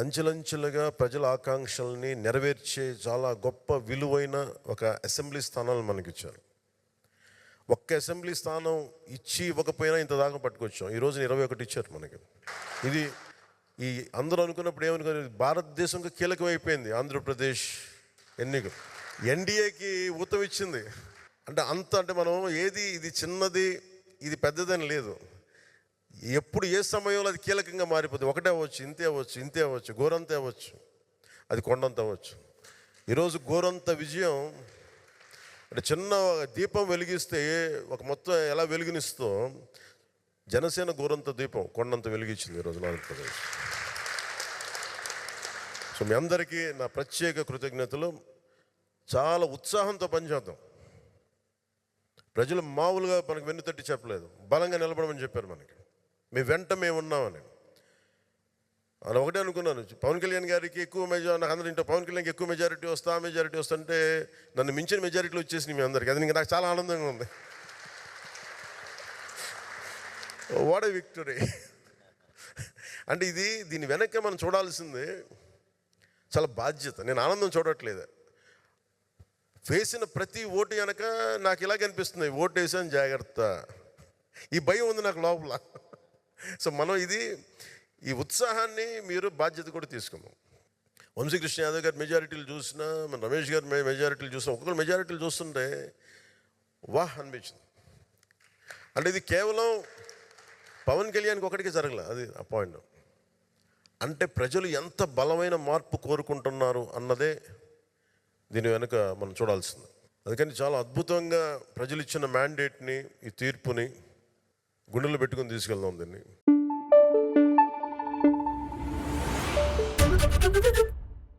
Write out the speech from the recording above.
అంచెలంచెలుగా ప్రజల ఆకాంక్షల్ని నెరవేర్చే చాలా గొప్ప విలువైన ఒక అసెంబ్లీ స్థానాలు మనకి ఇచ్చారు ఒక్క అసెంబ్లీ స్థానం ఇచ్చి ఇవ్వకపోయినా ఇంత దాకా పట్టుకొచ్చాం. ఈ రోజున ఇరవై ఒకటి ఇచ్చారు మనకి. ఇది ఈ అందరూ అనుకున్నప్పుడు ఏమనుకో భారతదేశంకి కీలకమైపోయింది ఆంధ్రప్రదేశ్ ఎన్నిక. ఎన్డీఏకి ఊతం ఇచ్చింది. అంటే అంత అంటే మనం ఏది ఇది చిన్నది ఇది పెద్దదని లేదు. ఎప్పుడు ఏ సమయంలో అది కీలకంగా మారిపోతుంది ఒకటే అవ్వచ్చు ఇంతే అవ్వచ్చు ఇంతే అవ్వచ్చు గోరంతే అవ్వచ్చు. అది కొండంత అవ్వచ్చు. ఈరోజు గోరంత విజయం అంటే చిన్న దీపం వెలిగిస్తే ఒక మొత్తం ఎలా వెలిగినిస్తో జనసేన గోరంత దీపం కొండంత వెలిగించింది ఈరోజు ఆంధ్రప్రదేశ్. సో మీ అందరికీ నా ప్రత్యేక కృతజ్ఞతలు. చాలా ఉత్సాహంతో పనిచేద్దాం. ప్రజలు మామూలుగా మనకు వెన్నుతట్టి చెప్పలేదు. బలంగా నిలబడమని చెప్పారు మనకి. మీ వెంట మేము ఉన్నామని అని ఒకటే అనుకున్నాను. పవన్ కళ్యాణ్ గారికి ఎక్కువ మెజార్ నాకు అందరూ ఇంట్లో పవన్ కళ్యాణ్కి ఎక్కువ మెజారిటీ వస్తా మెజారిటీ వస్తుంటే నన్ను మించిన మెజారిటీలు వచ్చేసినాయి మీ అందరికి. అది నాకు చాలా ఆనందంగా ఉంది. వాట్ విక్టరీ అంటే ఇది దీని వెనక్కి మనం చూడాల్సింది చాలా బాధ్యత. నేను ఆనందం చూడట్లేదు. వేసిన ప్రతి ఓటు వెనక నాకు ఇలాగ అనిపిస్తుంది. ఓటు వేసాను జాగ్రత్త. ఈ భయం ఉంది నాకు లోపల. సో మనం ఇది ఈ ఉత్సాహాన్ని మీరు బాధ్యత కూడా తీసుకున్నాం వంశీకృష్ణ యాదవ్ గారి మెజారిటీలు చూసినా మన రమేష్ గారి మెజారిటీలు చూసినా ఒక్కొక్కరు మెజారిటీలు చూస్తుంటే వాహ్ అనిపించింది. అంటే ఇది కేవలం పవన్ కళ్యాణ్కి ఒకటికి జరగలే అది ఆ పాయింట్ అంటే ప్రజలు ఎంత బలమైన మార్పు కోరుకుంటున్నారు అన్నదే దీని వెనుక మనం చూడాల్సింది. అందుకని చాలా అద్భుతంగా ప్రజలు ఇచ్చిన మ్యాండేట్ని ఈ తీర్పుని గుండెలు పెట్టుకొని తీసుకెళ్దాం దీన్ని.